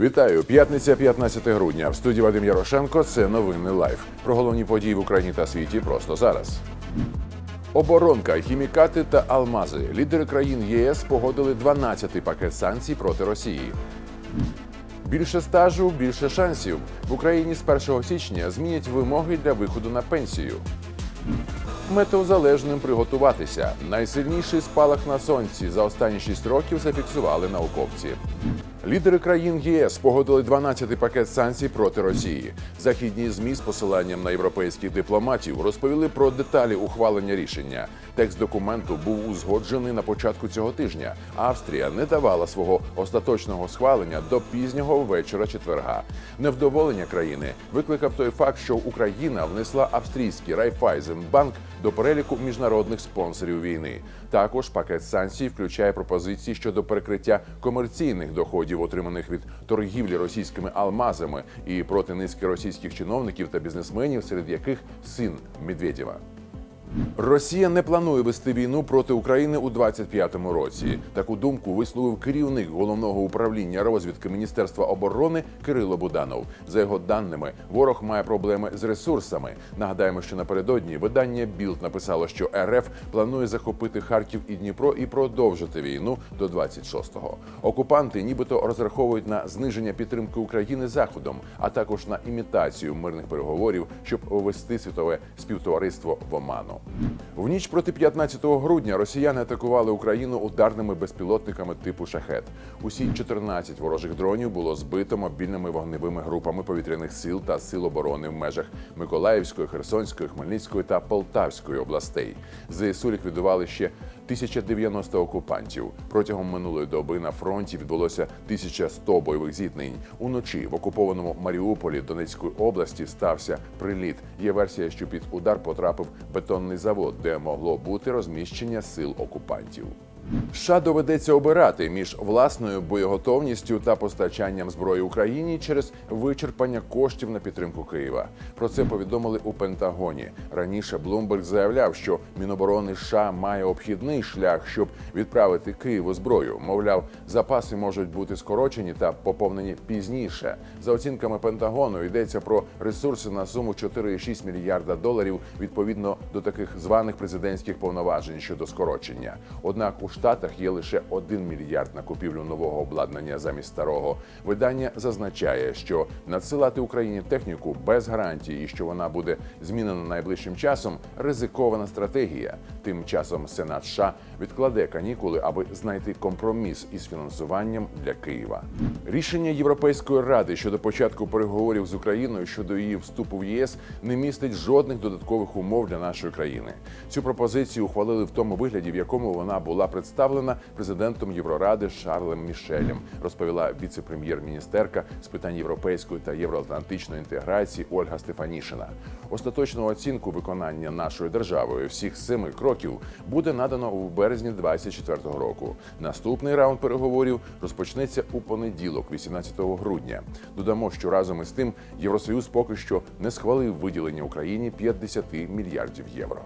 Вітаю! П'ятниця, 15 грудня. В студії Вадим Ярошенко. Це новини лайф. Про головні події в Україні та світі просто зараз. Оборонка, хімікати та алмази. Лідери країн ЄС погодили 12-й пакет санкцій проти Росії. Більше стажу, більше шансів. В Україні з 1 січня змінять вимоги для виходу на пенсію. Метеозалежним приготуватися. Найсильніший спалах на сонці за останні 6 років зафіксували науковці. Лідери країн ЄС погодили 12-й пакет санкцій проти Росії. Західні змі з посиланням на європейських дипломатів розповіли про деталі ухвалення рішення. Текст документу був узгоджений на початку цього тижня. Австрія не давала свого остаточного схвалення до пізнього вечора четверга. Невдоволення країни викликав той факт, що Україна внесла австрійський Райфайзенбанк до переліку міжнародних спонсорів війни. Також пакет санкцій включає пропозиції щодо перекриття комерційних доходів, отриманих від торгівлі російськими алмазами, і проти низки російських чиновників та бізнесменів, серед яких син Медведєва. Росія не планує вести війну проти України у 25-му році. Таку думку висловив керівник головного управління розвідки Міністерства оборони Кирило Буданов. За його даними, ворог має проблеми з ресурсами. Нагадаємо, що напередодні видання Білд написало, що РФ планує захопити Харків і Дніпро і продовжити війну до 26-го. Окупанти, нібито розраховують на зниження підтримки України заходом, а також на імітацію мирних переговорів, щоб ввести світове співтовариство в оману. В ніч проти 15 грудня росіяни атакували Україну ударними безпілотниками типу шахет. Усі 14 ворожих дронів було збито мобільними вогневими групами повітряних сил та сил оборони в межах Миколаївської, Херсонської, Хмельницької та Полтавської областей. ЗСУ ліквідували ще 1090 окупантів. Протягом минулої доби на фронті відбулося 1100 бойових зіткнень. Уночі в окупованому Маріуполі Донецької області стався приліт. Є версія, що під удар потрапив бетонний завод, де могло бути розміщення сил окупантів. США доведеться обирати між власною боєготовністю та постачанням зброї Україні через вичерпання коштів на підтримку Києва. Про це повідомили у Пентагоні. Раніше Блумберг заявляв, що Міноборони США має обхідний шлях, щоб відправити Києву зброю. Мовляв, запаси можуть бути скорочені та поповнені пізніше. За оцінками Пентагону йдеться про ресурси на суму 4,6 мільярда доларів відповідно до таких званих президентських повноважень щодо скорочення. Однак у Штатах є лише 1 мільярд на купівлю нового обладнання замість старого. Видання зазначає, що надсилати Україні техніку без гарантії, і що вона буде змінена найближчим часом, ризикована стратегія. Тим часом Сенат США відкладе канікули, аби знайти компроміс із фінансуванням для Києва. Рішення Європейської ради щодо початку переговорів з Україною щодо її вступу в ЄС не містить жодних додаткових умов для нашої країни. Цю пропозицію ухвалили в тому вигляді, в якому вона була представлена президентом Євроради Шарлем Мішелем, розповіла віце-прем'єр-міністерка з питань європейської та євроатлантичної інтеграції Ольга Стефанішина. Остаточну оцінку виконання нашою державою всіх семи кроків буде надано у березні 2024 року. Наступний раунд переговорів розпочнеться у понеділок, 18 грудня. Додамо, що разом із тим Євросоюз поки що не схвалив виділення Україні 50 мільярдів євро.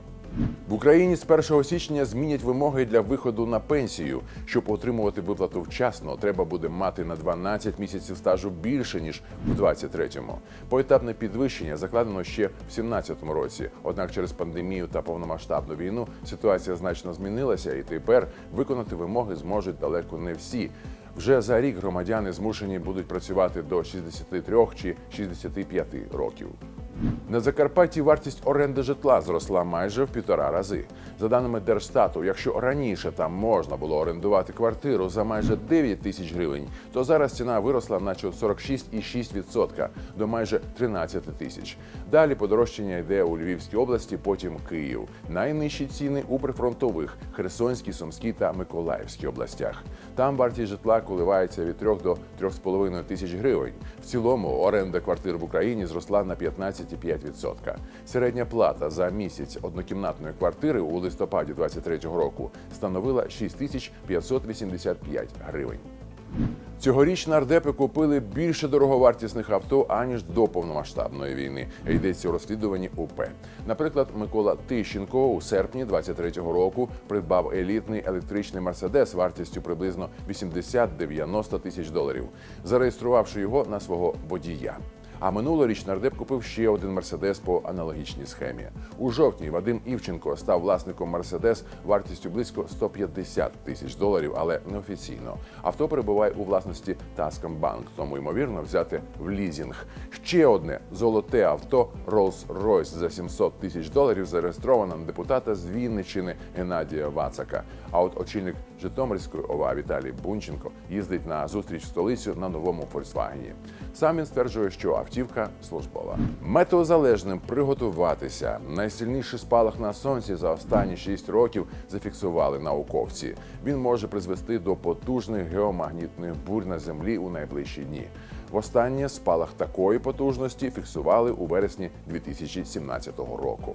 В Україні з 1 січня змінять вимоги для виходу на пенсію. Щоб отримувати виплату вчасно, треба буде мати на 12 місяців стажу більше ніж у 23-му. Поетапне підвищення закладено ще в 17-му році. Однак через пандемію та повномасштабну війну ситуація значно змінилася, і тепер виконати вимоги зможуть далеко не всі. Вже за рік громадяни змушені будуть працювати до 63 чи 65 років. На Закарпатті вартість оренди житла зросла майже в півтора рази. За даними Держстату, якщо раніше там можна було орендувати квартиру за майже 9 тисяч гривень, то зараз ціна виросла на 46,6% до майже 13 тисяч. Далі подорожчання йде у Львівській області, потім Київ. Найнижчі ціни у прифронтових Херсонській, Сумській та Миколаївській областях. Там вартість житла коливається від 3 до 3,5 тисяч гривень. В цілому оренда квартир в Україні зросла на 15,5%. Середня плата за місяць однокімнатної квартири у листопаді 2023 року становила 6585 гривень. Цьогоріч нардепи купили більше дороговартісних авто аніж до повномасштабної війни. Йдеться у розслідуванні УП. Наприклад, Микола Тищенко у серпні 23-го року придбав елітний електричний мерседес вартістю приблизно 80-90 тисяч доларів, зареєструвавши його на свого водія. А минулоріч нардеп купив ще один мерседес по аналогічній схемі. У жовтні Вадим Івченко став власником мерседес вартістю близько 150 тисяч доларів, але неофіційно. Авто перебуває у власності Таскам Банк, тому ймовірно взяти в лізінг. Ще одне золоте авто Rolls-Royce за 700 тисяч доларів зареєстровано на депутата з Вінниччини Геннадія Вацака. А от очільник Житомирської ОВА Віталій Бунченко їздить на зустріч в столицю на новому Фольксвагені. Сам він стверджує, що автівка службова. Метеозалежним приготуватися. Найсильніший спалах на сонці за останні 6 років зафіксували науковці. Він може призвести до потужних геомагнітних бурь на землі у найближчі дні. Востаннє спалах такої потужності фіксували у вересні 2017 року.